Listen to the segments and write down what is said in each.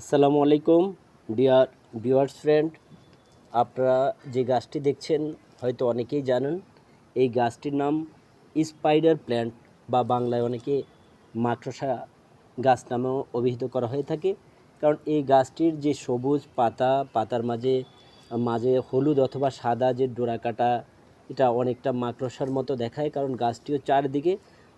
আসসালামু আলাইকুম, dear viewers friend. আপনারা যে গাছটি দেখছেন, হয়তো অনেকেই জানেন, এই গাছটির নাম স্পাইডার প্ল্যান্ট বা বাংলায় অনেকে মাকড়সা গাছ নামেও অভিহিত করা হয়ে থাকে। কারণ এই গাছটির যে সবুজ পাতা, পাতার মাঝে মাঝে হলুদ অথবা সাদা যে ডোরাকাটা এটা অনেকটা মাকড়সার মতো দেখায়, কারণ গাছটিও চারদিকে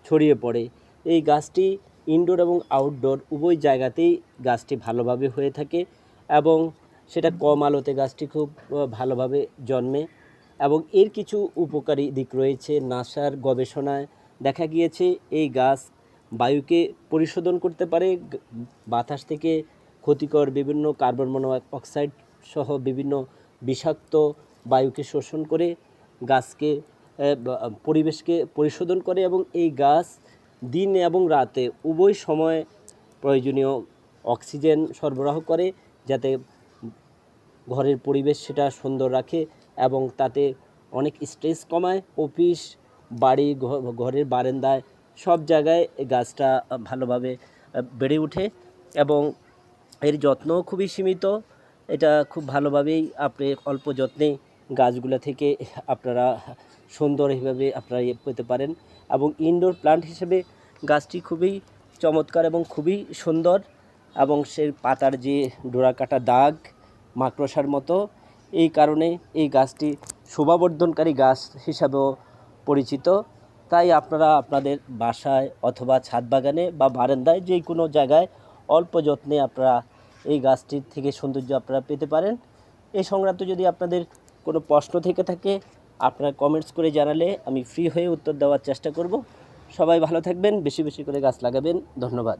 ছড়িয়ে পড়ে। এই গাছটি ইনডোর এবং আউটডোর উভয় জায়গাতেই গাছটি ভালোভাবে হয়ে থাকে এবং সেটা কম আলোতে গাছটি খুব ভালোভাবে জন্মে এবং এর কিছু উপকারী দিক রয়েছে। নাসার গবেষণায় দেখা গিয়েছে এই গাছ বায়ুকে পরিশোধন করতে পারে বাতাস থেকে ক্ষতিকর বিভিন্ন কার্বন মনোঅক্সাইড সহ বিভিন্ন বিষাক্ত বায়ুকে শোষণ করে গাছকে পরিবেশকে পরিশোধন করে এবং এই গাছ দিন এবং রাতে উভয় সময়ে প্রয়োজনীয় অক্সিজেন সরবরাহ করে যাতে ঘরের পরিবেশ সেটা সুন্দর রাখে এবং তাতে অনেক স্ট্রেস কমায়। অফিস, বাড়ি ঘরের বারান্দায় সব জায়গায় এই গাছটা ভালোভাবে বেড়ে ওঠে এবং এর যত্নও খুবই সীমিত। এটা খুব ভালোভাবেই আপনি অল্প যত্নে গাছগুলো থেকে আপনারা সুন্দরভাবে আপনারা ইয়ে পেতে পারেন এবং ইনডোর প্লান্ট হিসেবে গাছটি খুবই চমৎকার এবং খুবই সুন্দর এবং সে পাতার যে ডোরাকাটা দাগ, মাকড়সার মতো, এই কারণে এই গাছটি শোভাবর্ধনকারী গাছ হিসাবেও পরিচিত। তাই আপনারা আপনাদের বাসায় অথবা ছাদ বাগানে বা বারান্দায় যে কোনো জায়গায় অল্প যত্নে আপনারা এই গাছটির থেকে সৌন্দর্য আপনারা পেতে পারেন। এই সংক্রান্ত যদি আপনাদের কোনো প্রশ্ন থেকে থাকে, আপনারা কমেন্টস করে জানালে আমি ফ্রি হয়ে উত্তর দেওয়ার চেষ্টা করব। সবাই ভালো থাকবেন, বেশি বেশি করে গাছ লাগাবেন। ধন্যবাদ।